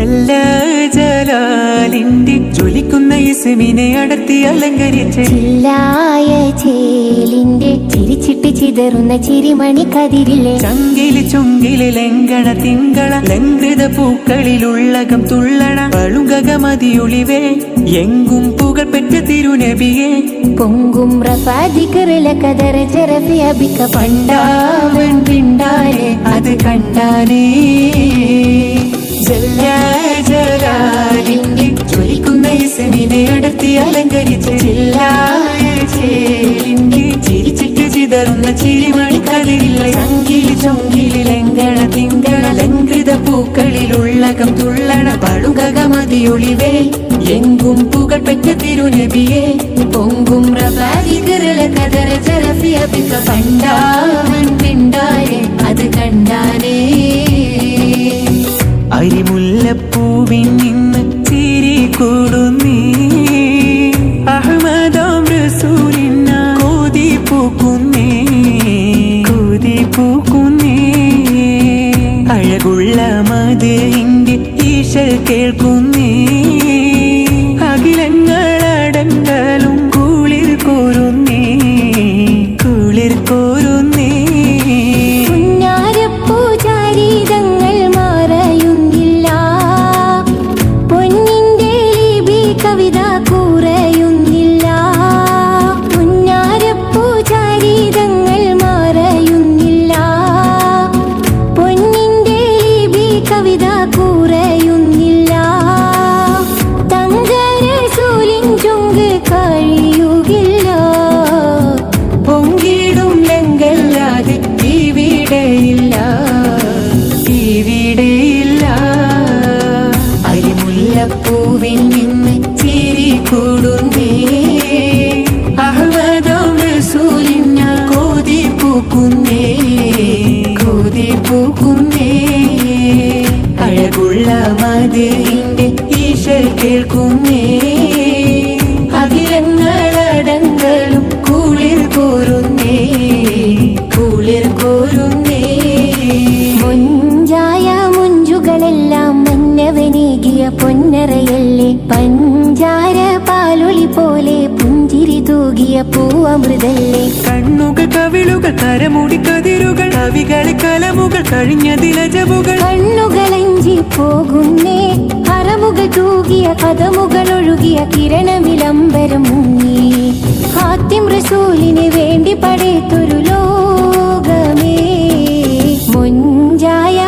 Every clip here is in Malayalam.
ജല്ല ജലാലിന്റെ ജ്വലിക്കുന്ന ഇസ്മിനെ അടർത്തി അലങ്കരിച്ച. ചില്ലായ ചേലിന്റെ ചിരിച്ചിട്ട് ചിതറുന്ന ചിരിമണി കതിരിലെ. ചങ്കിൽ ചുങ്കിൽ ലങ്കണ തിങ്കള ലങ്കൃത പൂക്കളിലുള്ളകം തുള്ളണ പളുങ്കകമതിയൊളിവേ എങ്കും പുകൾപ്പെട്ട തിരുനബിയെ. പൊങ്കും റഫാദിക്കറില കതറ ചെറഫി അബിക്ക പണ്ടാവൻ പിണ്ടാരെ അത് കണ്ടാനേ. ജല്ല ജലാലിന്റെ ജ്വലിക്കുന്ന ഇസമിനെ അടർത്തി അലങ്കരിച്ച് ചില്ലായ ചേലിന്റെ ചിരിച്ചിട്ട് ചിതറുന്ന ചിരിമണി കതിരില്ല ചങ്കിലി ചൊങ്കിലി ലങ്കണ തിങ്കള ലങ്കൃത പൂക്കളിലുള്ളകം തുള്ളണ പളുകകമതിയൊളിവേ എങ്കും പുകൾപെറ്റ തിരുനബിയെ പൊങ്കും റഫാദിക്കറില കതര ചരഫിയ പിക്ക പണ്ടാവൻ പിണ്ടാരെ അത് കണ്ടാനേ. മതിന്റെ ഈശൽ കേൾക്കുന്നേ. അരിമുല്ലപ്പൂവിൽ നിന്ന് ചിരി കൂടുന്നേ. അഹമ്മദാം റസൂലിന കോതി പൂക്കുന്നേ. കോതി പൂക്കുന്നേ. അഴകുള്ള മതിന്റെ ഈശൽ കേൾക്കുന്നേ. കരമുടി കതിരുകൾ കവികളെ കലമുകൾ കഴിഞ്ഞതിലജവുകൾ കണ്ണുകളഞ്ചി പോകുന്നേ കരമുകൾ തൂകിയ കഥമുകൾ ഒഴുകിയ കിരണമിലംബരം മുങ്ങി. ഹാത്തിം റസൂലിന് വേണ്ടി പടയത്തൊരു ലോകമേ. മുഞ്ചായ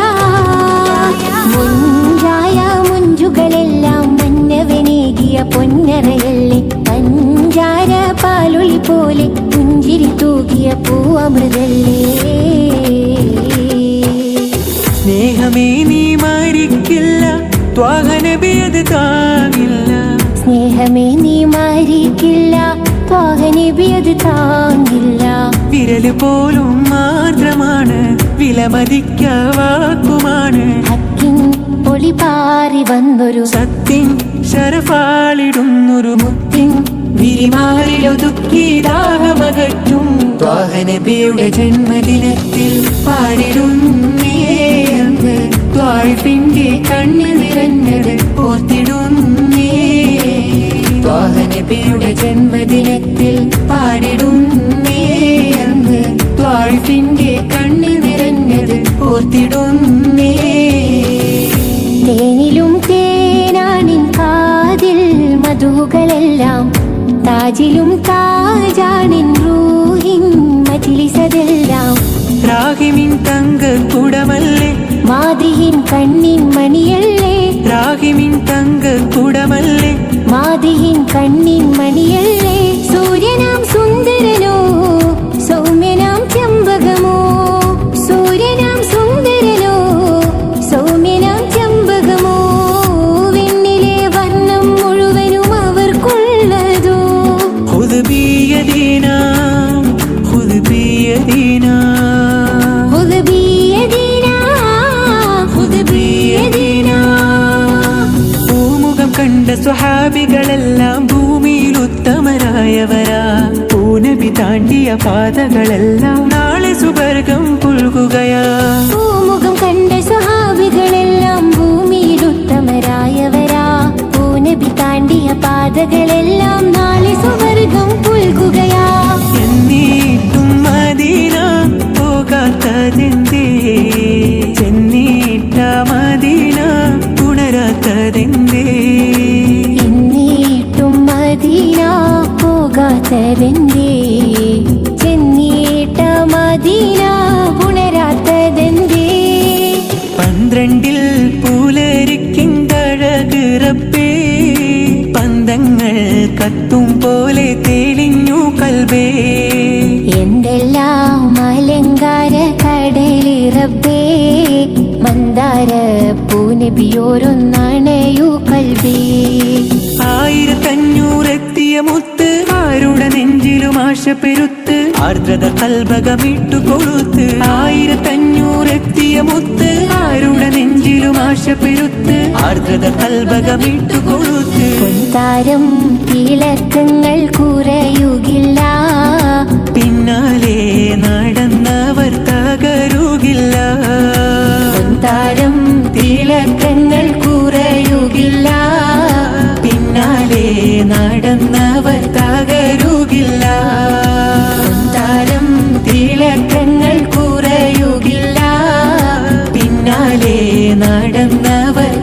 മുഞ്ചായ മുഞ്ചുകളെല്ലാം മന്നവനേകിയ പൊന്നറയല്ലേ പഞ്ചാര പാലൊളി പോലെ പുഞ്ചിരി തൂകിയ പൂവമൃതല്ലേ? സ്നേഹമേ നീ മരിക്കില്ല ത്വാഹനബിയത് താങ്ങില്ല. സ്നേഹമേ നീ മാരിക്കില്ല ത്വാഹനബിയത് താങ്ങില്ല. വിരൽ പോലും മാത്രമാണ് വിലമതിക്ക വാക്കുമാണ്. ഹക്കിൻ പൊളി പാറി വന്നൊരു സത്യം ശരഫാളിടുന്നൊരു മുത്തിൻ വിരിമാറിലൊതുക്കി ജന്മദിനത്തിൽ പാടിടുന്നേ അന്ന് ത്വാഴ്പിന്റെ നിറഞ്ഞത് ഓർത്തിടുന്നേ. ത്വാഹനബിയുടെ ജന്മദിനത്തിൽ പാടിടുന്നേ അന്ന് ത്വാഴ്പിന്റെ കണ്ണിൽ നിറഞ്ഞത് ഓർത്തിടുന്നേ. താജിലും താജാണിൻ റൂഹിൻ മജിലിസതെല്ലാം രാഹിമിൻ തങ്ക കുടമല്ലേ മാതിഹിൻ കണ്ണിൻ സ്വഹാബികളെല്ലാം ഭൂമിയിൽ ഉത്തമരായവരാ. പൂനബി താണ്ടിയ പാതകളെല്ലാം നാളെ സുവർഗം പുൽകുകയാ. പൂമുഖം കണ്ട സ്വഹാബികളെല്ലാം കാണാത്തതെന്തേ ചെന്നീട്ട മദീന ഉണരാത്തതെന്തേ? പന്ത്രണ്ടിൽ പൂലരിക്കിന്തഴകിറപ്പേ പന്തങ്ങൾ കത്തും പോലെ തെളിഞ്ഞു കൽവേ എന്തെല്ലാം അലങ്കാര കടലിറബേ മന്ദാര പൂനബിയോരൊന്നണയു കൽവേ ആരുടെ നെഞ്ചിലും ആശ പെരുത്ത്? ആർദ്രത കൽഭകമിട്ടു കൊളുത്ത്. ആയിരത്തഞ്ഞൂറെത്തിയ മുത്ത്. ആരുടെ നെഞ്ചിലും ആശ പെരുത്ത്? ആർദ്രത കൽഭകമിട്ടു കൊളുത്ത്. താരം തിളക്കങ്ങൾ കുറയുകില്ല. പിന്നാലെ നടന്നവർ തകരുകില്ല. പൊൻതാരം പിന്നാലെ നടന്നവർ തകരുകില്ല